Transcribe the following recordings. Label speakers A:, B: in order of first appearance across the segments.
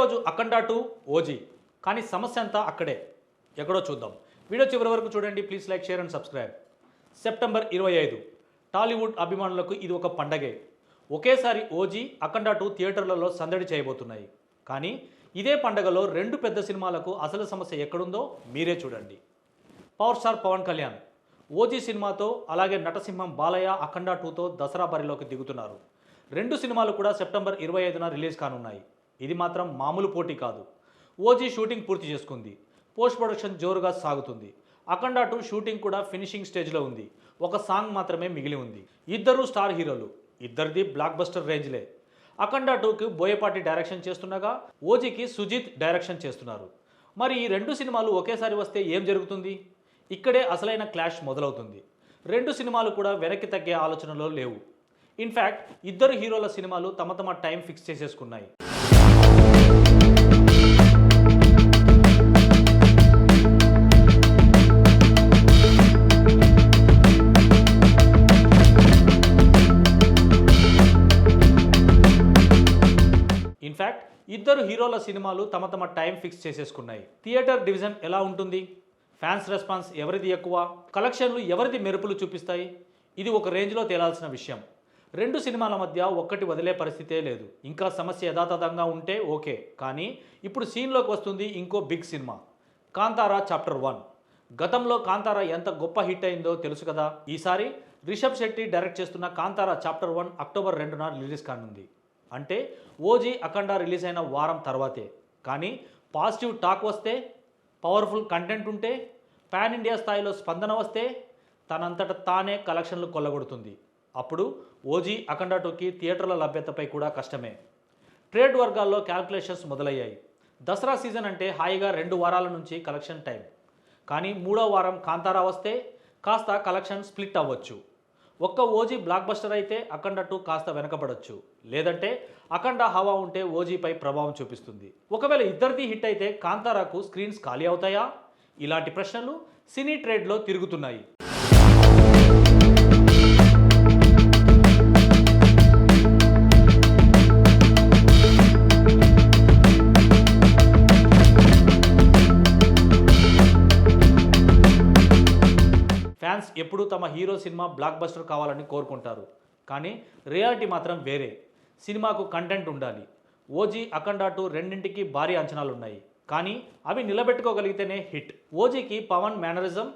A: రోజు అఖండ to OG. కానీ సమస్య అంతా అక్కడే. ఎక్కడో చూద్దాం. వీడియో చివరి వరకు చూడండి. Please like share and subscribe. September ఇరవై ఐదు. టాలీవుడ్ అభిమానులకు ఇది ఒక పండగే. ఒకేసారి ఓజీ అఖండ టూ థియేటర్లలో సందడి చేయబోతున్నాయి. కానీ ఇదే పండగలో రెండు పెద్ద సినిమాలకు అసలు సమస్య ఎక్కడుందో మీరే చూడండి. Power star Pawan Kalyan. OG సినిమాతో అలాగే నటసింహం బాలయ్య అఖండ టూతో దసరా బరిలోకి దిగుతున్నారు. రెండు సినిమాలు కూడా సెప్టెంబర్ ఇరవై ఐదున రిలీజ్ కానున్నాయి. ఇది మాత్రం మామూలు పోటీ కాదు. ఓజీ షూటింగ్ పూర్తి చేసుకుంది. పోస్ట్ ప్రొడక్షన్ జోరుగా సాగుతుంది. అఖండ టూ షూటింగ్ కూడా ఫినిషింగ్ స్టేజ్లో ఉంది. ఒక సాంగ్ మాత్రమే మిగిలి ఉంది. ఇద్దరు స్టార్ హీరోలు. ఇద్దరిది బ్లాక్ బస్టర్ రేంజ్లే. అఖండ టూకి బోయపాటి డైరెక్షన్ చేస్తుండగా ఓజీకి సుజిత్ డైరెక్షన్ చేస్తున్నారు. మరి ఈ రెండు సినిమాలు ఒకేసారి వస్తే ఏం జరుగుతుంది? ఇక్కడే అసలైన క్లాష్ మొదలవుతుంది. రెండు సినిమాలు కూడా వెనక్కి తగ్గే ఆలోచనలో లేవు. ఇన్ఫ్యాక్ట్ ఇద్దరు హీరోల సినిమాలు తమ తమ టైం ఫిక్స్ చేసేసుకున్నాయి. ఇద్దరు హీరోల సినిమాలు తమ తమ టైం ఫిక్స్ చేసేసుకున్నాయి. థియేటర్ డివిజన్ ఎలా ఉంటుంది? ఫ్యాన్స్ రెస్పాన్స్ ఎవరిది ఎక్కువ? కలెక్షన్లు ఎవరిది మెరుపులు చూపిస్తాయి? ఇది ఒక రేంజ్లో తేలాల్సిన విషయం. రెండు సినిమాల మధ్య ఒక్కటి వదిలే పరిస్థితే లేదు. ఇంకా సమస్య యథాతథంగా ఉంటే ఓకే. కానీ ఇప్పుడు సీన్లోకి వస్తుంది ఇంకో big cinema. Kantara chapter one. గతంలో కాంతారా ఎంత గొప్ప హిట్ అయిందో తెలుసు కదా? ఈసారి రిషబ్ శెట్టి డైరెక్ట్ చేస్తున్న కాంతారా చాప్టర్ వన్ అక్టోబర్ రెండున రిలీజ్ కానుంది. అంటే ఓజీ అఖండ రిలీజ్ అయిన వారం తర్వాతే. కానీ పాజిటివ్ టాక్ వస్తే పవర్ఫుల్ కంటెంట్ ఉంటే పాన్ ఇండియా స్థాయిలో స్పందన వస్తే తనంతట తానే కలెక్షన్లు కొల్లగొడుతుంది. అప్పుడు ఓజీ అఖండ టూకి థియేటర్ల లభ్యతపై కూడా కష్టమే. ట్రేడ్ వర్గాల్లో క్యాల్కులేషన్స్ మొదలయ్యాయి. దసరా సీజన్ అంటే హాయిగా రెండు వారాల నుంచి కలెక్షన్ టైం. కానీ మూడో వారం కాంతారా వస్తే కాస్త కలెక్షన్ స్ప్లిట్ అవ్వచ్చు. ఒక్క ఓజీ బ్లాక్ బస్టర్ అయితే అఖండ టూ కాస్త వెనకబడొచ్చు. లేదంటే అఖండ హవా ఉంటే ఓజీపై ప్రభావం చూపిస్తుంది. ఒకవేళ ఇద్దరిది హిట్ అయితే కాంతారాకు స్క్రీన్స్ ఖాళీ అవుతాయా? ఇలాంటి ప్రశ్నలు సినీ ట్రేడ్లో తిరుగుతున్నాయి. ఎప్పుడూ తమ హీరో సినిమా బ్లాక్ బస్టర్ కావాలని కోరుకుంటారు. కానీ రియాలిటీ మాత్రం వేరే. సినిమాకు కంటెంట్ ఉండాలి. ఓజీ అఖండ టూ రెండింటికి భారీ అంచనాలు ఉన్నాయి కానీ అవి నిలబెట్టుకోగలిగితేనే హిట్. ఓజీకి పవన్ మేనరిజం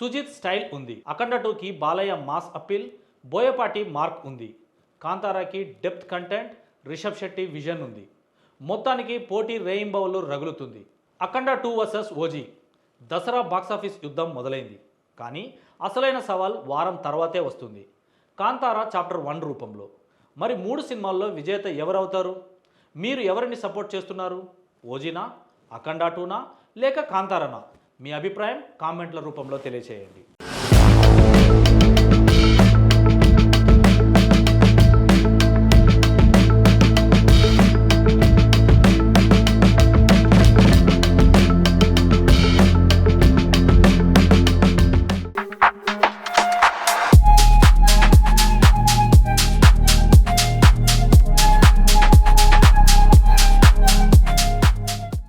A: సుజిత్ స్టైల్ ఉంది. అఖండ టూకి Balayya mass appeal Boyapati mark ఉంది. కాంతారాకి depth content Rishab Shetty vision ఉంది. మొత్తానికి పోటీ రేయింబౌలు రగులుతుంది. Akhanda two versus OG Dasara box office యుద్ధం మొదలైంది. కానీ అసలైన సవాల్ వారం తర్వాతే వస్తుంది. కాంతారా చాప్టర్ వన్ రూపంలో. మరి మూడు సినిమాల్లో విజేత ఎవరవుతారు? మీరు ఎవరిని సపోర్ట్ చేస్తున్నారు? ఓజీనా అఖండ టూనా లేక కాంతారానా? మీ అభిప్రాయం కామెంట్ల రూపంలో తెలియచేయండి.